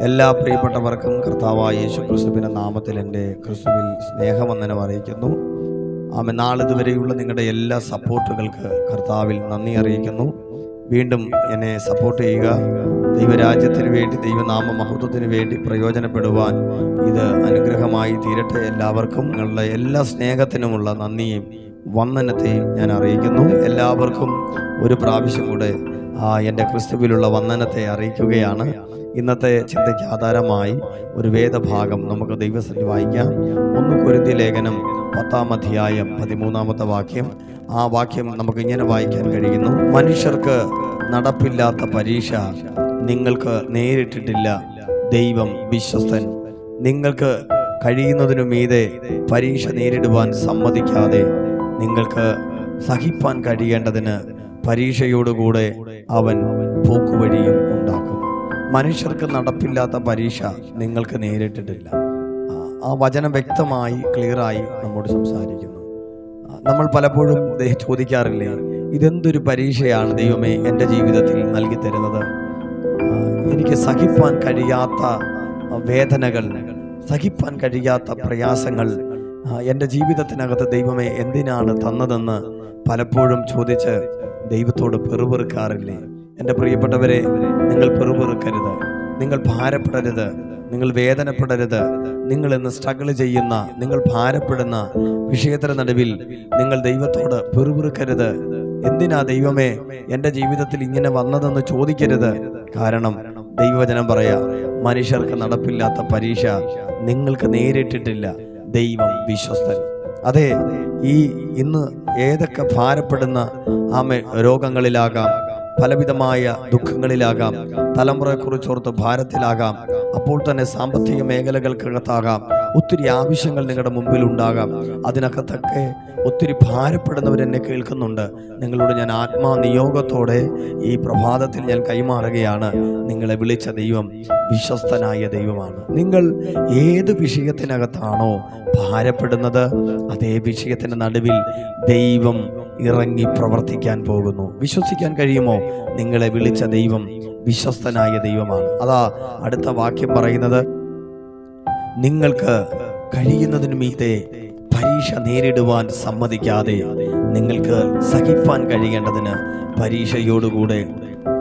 എല്ലാ പ്രിയപ്പെട്ടവർക്കും കർത്താവായ യേശു ക്രിസ്തുവിന്റെ നാമത്തിൽ എന്റെ ക്രിസ്തുവിൽ സ്നേഹവന്ദനം അറിയിക്കുന്നു. ആമെ നാളിതുവരെയുള്ള നിങ്ങളുടെ എല്ലാ സപ്പോർട്ടുകൾക്ക് കർത്താവിൽ നന്ദി അറിയിക്കുന്നു. വീണ്ടും എന്നെ സപ്പോർട്ട് ചെയ്യുക. ദൈവരാജ്യത്തിന് വേണ്ടി ദൈവനാമ മഹത്വത്തിന് വേണ്ടി പ്രയോജനപ്പെടുവാൻ ഇത് അനുഗ്രഹമായി തീരട്ടെ. എല്ലാവർക്കും നിങ്ങളുടെ എല്ലാ സ്നേഹത്തിനുമുള്ള നന്ദിയും വന്ദനത്തെയും ഞാൻ അറിയിക്കുന്നു. എല്ലാവർക്കും ഒരു പ്രാവശ്യം കൂടെ എന്റെ ക്രിസ്തുവിലുള്ള വന്ദനത്തെ അറിയിക്കുകയാണ്. ഇന്നത്തെ ചിന്തയ്ക്ക് ആധാരമായി ഒരു വേദഭാഗം നമുക്ക് ദൈവസന്ധി വായിക്കാം. ഒന്ന് കുരുതി ലേഖനം പത്താം അധ്യായം പതിമൂന്നാമത്തെ വാക്യം. ആ വാക്യം നമുക്ക് ഇങ്ങനെ വായിക്കാൻ കഴിയുന്നു. മനുഷ്യർക്ക് നടപ്പില്ലാത്ത പരീക്ഷ നിങ്ങൾക്ക് നേരിട്ടിട്ടില്ല. ദൈവം വിശ്വസ്തൻ. നിങ്ങൾക്ക് കഴിയുന്നതിനു മീതെ പരീക്ഷ നേരിടുവാൻ സമ്മതിക്കാതെ നിങ്ങൾക്ക് സഹിപ്പാൻ കഴിയേണ്ടതിന് പരീക്ഷയോടുകൂടെ അവൻ പോക്കുവഴിയും ഉണ്ടാക്കും. മനുഷ്യർക്ക് നടപ്പില്ലാത്ത പരീക്ഷ നിങ്ങൾക്ക് നേരിട്ടിട്ടില്ല. ആ, വചനം വ്യക്തമായി ക്ലിയറായി നമ്മോട് സംസാരിക്കുന്നു. നമ്മൾ പലപ്പോഴും ചോദിക്കാറില്ലേ ഇതെന്തൊരു പരീക്ഷയാണ് ദൈവമേ എന്റെ ജീവിതത്തിൽ നൽകി തരുന്നത് എനിക്ക് സഹിപ്പാൻ കഴിയാത്ത വേദനകൾ സഹിപ്പാൻ കഴിയാത്ത പ്രയാസങ്ങൾ എന്റെ ജീവിതത്തിനകത്ത് ദൈവമേ എന്തിനാണ് തന്നതെന്ന് പലപ്പോഴും ചോദിച്ച് ദൈവത്തോട് പെറുപെറുക്കാറില്ലേ? എന്റെ പ്രിയപ്പെട്ടവരെ നിങ്ങൾ പെറുപെറുക്കരുത്. നിങ്ങൾ ഭാരപ്പെടരുത്. നിങ്ങൾ വേദനപ്പെടരുത്. നിങ്ങൾ ഇന്ന് സ്ട്രഗിൾ ചെയ്യുന്ന നിങ്ങൾ ഭാരപ്പെടുന്ന വിഷയത്തിന് നടുവിൽ നിങ്ങൾ ദൈവത്തോട് പെറുപെറുക്കരുത്. എന്തിനാ ദൈവമേ എന്റെ ജീവിതത്തിൽ ഇങ്ങനെ വന്നതെന്ന് ചോദിക്കരുത്? കാരണം ദൈവവചനം പറയാ മനുഷ്യർക്ക് നടപ്പില്ലാത്ത പരീക്ഷ നിങ്ങൾക്ക് നേരിട്ടിട്ടില്ല. ദൈവം വിശ്വസ്തൻ. അതെ ഈ ഇന്ന് ഏതൊക്കെ ഭാരപ്പെടുന്ന ആമെ രോഗങ്ങളിലാകാം പലവിധമായ ദുഃഖങ്ങളിലാകാം തലമുറയെക്കുറിച്ചോർത്ത് ഭാരത്തിലാകാം അപ്പോൾ തന്നെ സാമ്പത്തിക മേഖലകൾക്കകത്താകാം. ഒത്തിരി ആവശ്യങ്ങൾ നിങ്ങളുടെ മുമ്പിൽ ഉണ്ടാകാം അതിനകത്തൊക്കെ ഒത്തിരി ഭാരപ്പെടുന്നവർ എന്നെ കേൾക്കുന്നുണ്ട്. നിങ്ങളോട് ഞാൻ ആത്മാനിയോഗത്തോടെ ഈ പ്രഭാതത്തിൽ ഞാൻ കൈമാറുകയാണ്. നിങ്ങളെ വിളിച്ച ദൈവം വിശ്വസ്തനായ ദൈവമാണ്. നിങ്ങൾ ഏത് വിഷയത്തിനകത്താണോ ഭാരപ്പെടുന്നത് അതേ വിഷയത്തിന്റെ നടുവിൽ ദൈവം ഇറങ്ങി പ്രവർത്തിക്കാൻ പോകുന്നു. വിശ്വസിക്കാൻ കഴിയുമോ? നിങ്ങളെ വിളിച്ച ദൈവം വിശ്വസ്തനായ ദൈവമാണ്. അതാ അടുത്ത വാക്യം പറയുന്നത് നിങ്ങൾക്ക് കഴിയുന്നതിനു മീതെ പരീക്ഷ നേരിടുവാൻ സമ്മതിക്കാതെ നിങ്ങൾക്ക് സഹിപ്പാൻ കഴിയേണ്ടതിന് പരീക്ഷയോടുകൂടെ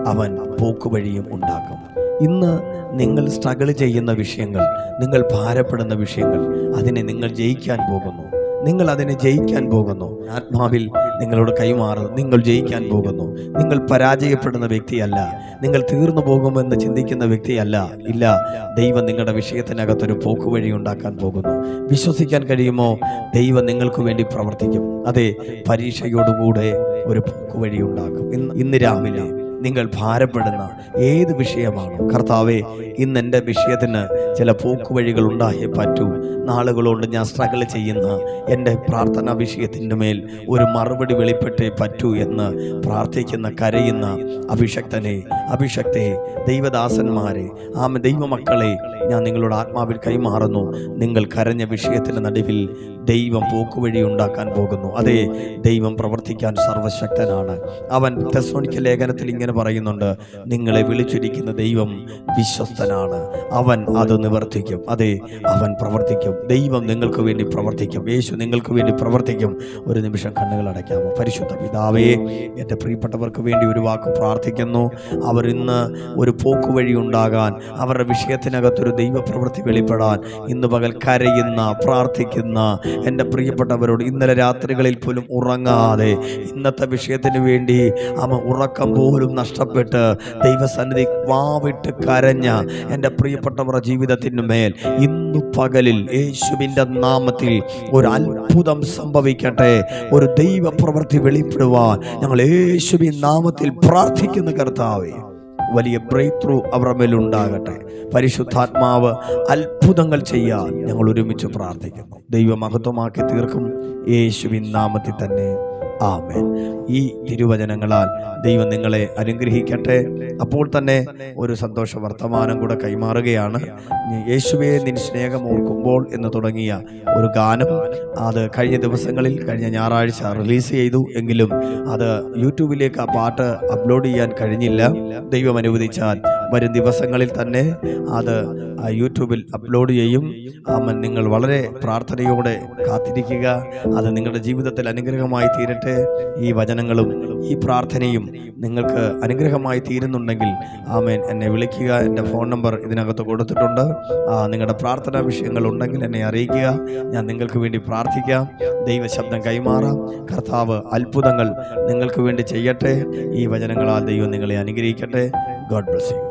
അവൻ പോക്കുവഴിയും ഉണ്ടാക്കും. ഇന്ന് നിങ്ങൾ സ്ട്രഗിൾ ചെയ്യുന്ന വിഷയങ്ങൾ നിങ്ങൾ ഭാരപ്പെടുന്ന വിഷയങ്ങൾ അതിനെ നിങ്ങൾ ജയിക്കാൻ പോകുന്നു. നിങ്ങൾ അതിനെ ജയിക്കാൻ പോകുന്നു. ആത്മാവിൽ നിങ്ങളോട് കൈമാറുന്നു നിങ്ങൾ ജയിക്കാൻ പോകുന്നു. നിങ്ങൾ പരാജയപ്പെടുന്ന വ്യക്തിയല്ല. നിങ്ങൾ തീർന്നു പോകുമെന്ന് ചിന്തിക്കുന്ന വ്യക്തിയല്ല. ഇല്ല ദൈവം നിങ്ങളുടെ വിഷയത്തിനകത്തൊരു പോക്കുവഴി ഉണ്ടാക്കാൻ പോകുന്നു. വിശ്വസിക്കാൻ കഴിയുമോ? ദൈവം നിങ്ങൾക്ക് വേണ്ടി പ്രവർത്തിക്കും. അതെ പരീക്ഷയോടുകൂടെ ഒരു പോക്കുവഴി ഉണ്ടാക്കും. ഇന്ന് ഇന്ന് രാവിലെ നിങ്ങൾ ഭാരപ്പെടുന്ന ഏത് വിഷയമാണോ? കർത്താവെ ഇന്ന് എന്റെ വിഷയത്തിന് ചില പോക്കുവഴികൾ ഉണ്ടായേ പറ്റൂ. നാളുകളോണ്ട് ഞാൻ സ്ട്രഗിൾ ചെയ്യുന്ന എന്റെ പ്രാർത്ഥനാ വിഷയത്തിന്റെ മേൽ ഒരു മറുപടി വെളിപ്പെട്ടേ പറ്റൂ എന്ന് പ്രാർത്ഥിക്കുന്ന കരയുന്ന അഭിഷക്തനെ അഭിഷക്തെ ദൈവദാസന്മാരെ ആമ ദൈവമക്കളെ ഞാൻ നിങ്ങളുടെ ആത്മാവിൽ കൈമാറുന്നു. നിങ്ങൾ കരഞ്ഞ വിഷയത്തിന്റെ നടുവിൽ ദൈവം പോക്കുവഴി ഉണ്ടാക്കാൻ പോകുന്നു. അതെ ദൈവം പ്രവർത്തിക്കാൻ സർവശക്തനാണ്. അവൻ തെസ്സോണിക്ക ലേഖനത്തിൽ ഇങ്ങനെ പറയുന്നുണ്ട് നിങ്ങളെ വിളിച്ചിരിക്കുന്ന ദൈവം വിശ്വസ്തനാണ്. അവൻ അത് നിവർത്തിക്കും. അതെ അവൻ പ്രവർത്തിക്കും. ദൈവം നിങ്ങൾക്ക് വേണ്ടി പ്രവർത്തിക്കും. യേശു നിങ്ങൾക്ക് വേണ്ടി പ്രവർത്തിക്കും. ഒരു നിമിഷം കണ്ണുകൾ അടയ്ക്കാമോ? പരിശുദ്ധ പിതാവേ എന്റെ പ്രിയപ്പെട്ടവർക്ക് വേണ്ടി ഒരു വാക്ക് പ്രാർത്ഥിക്കുന്നു. അവർ ഇന്ന് ഒരു പോക്കുവഴി ഉണ്ടാകാൻ അവരുടെ വിഷയത്തിനകത്തൊരു ദൈവപ്രവൃത്തി വെളിപ്പെടാൻ ഇന്ന് പകൽ കരയുന്ന പ്രാർത്ഥിക്കുന്ന എന്റെ പ്രിയപ്പെട്ടവരോട് ഇന്നലെ രാത്രികളിൽ പോലും ഉറങ്ങാതെ ഇന്നത്തെ വിഷയത്തിന് വേണ്ടി അമ്മ ഉറക്കം പോലും നഷ്ടപ്പെട്ട് ദൈവസന്നിധി വാവിട്ട് കരഞ്ഞ എന്റെ പ്രിയപ്പെട്ടവരുടെ ജീവിതത്തിന് മേൽ ഇന്ന് പകലിൽ യേശുവിന്റെ നാമത്തിൽ ഒരു അത്ഭുതം സംഭവിക്കട്ടെ. ഒരു ദൈവപ്രവൃത്തി വെളിപ്പെടുവാൻ ഞങ്ങൾ യേശുവിൻ നാമത്തിൽ പ്രാർത്ഥിക്കുന്ന കർത്താവേ. വലിയ ബ്രേക്ക് ത്രൂ അവരുടെ മേലുണ്ടാകട്ടെ. പരിശുദ്ധാത്മാവ് അത്ഭുതങ്ങൾ ചെയ്യാൻ ഞങ്ങൾ ഒരുമിച്ച് പ്രാർത്ഥിക്കുന്നു. ദൈവമഹത്വമാക്കി തീർക്കും. യേശുവിൻ നാമത്തിൽ തന്നെ. ആമേൻ. ഈ തിരുവചനങ്ങളാൽ ദൈവം നിങ്ങളെ അനുഗ്രഹിക്കട്ടെ. അപ്പോൾ തന്നെ ഒരു സന്തോഷ വർത്തമാനം കൂടെ കൈമാറുകയാണ്. യേശുവെ നിൻ സ്നേഹം ഓർക്കുമ്പോൾ എന്ന് തുടങ്ങിയ ഒരു ഗാനം അത് കഴിഞ്ഞ ദിവസങ്ങളിൽ കഴിഞ്ഞ ഞായറാഴ്ച റിലീസ് ചെയ്തു. എങ്കിലും അത് യൂട്യൂബിലേക്ക് ആ പാട്ട് അപ്ലോഡ് ചെയ്യാൻ കഴിഞ്ഞില്ല. ദൈവം അനുവദിച്ചാൽ വരും ദിവസങ്ങളിൽ തന്നെ അത് യൂട്യൂബിൽ അപ്ലോഡ് ചെയ്യും. ആമൻ. നിങ്ങൾ വളരെ പ്രാർത്ഥനയോടെ കാത്തിരിക്കുക. അത് നിങ്ങളുടെ ജീവിതത്തിൽ അനുഗ്രഹമായി തീരട്ടെ. ഈ വചനങ്ങളും ഈ പ്രാർത്ഥനയും നിങ്ങൾക്ക് അനുഗ്രഹമായി തീരുന്നുണ്ടെങ്കിൽ ആമേൻ. എന്നെ വിളിക്കുക. എന്റെ ഫോൺ നമ്പർ ഇതിനകത്ത് കൊടുത്തിട്ടുണ്ട്. നിങ്ങളുടെ പ്രാർത്ഥനാ വിഷയങ്ങൾ ഉണ്ടെങ്കിൽ എന്നെ അറിയിക്കുക. ഞാൻ നിങ്ങൾക്ക് വേണ്ടി പ്രാർത്ഥിക്കാം. ദൈവശബ്ദം കൈമാറാം. കർത്താവ് അത്ഭുതങ്ങൾ നിങ്ങൾക്ക് വേണ്ടി ചെയ്യട്ടെ. ഈ വചനങ്ങളാൽ ദൈവം നിങ്ങളെ അനുഗ്രഹിക്കട്ടെ. God bless you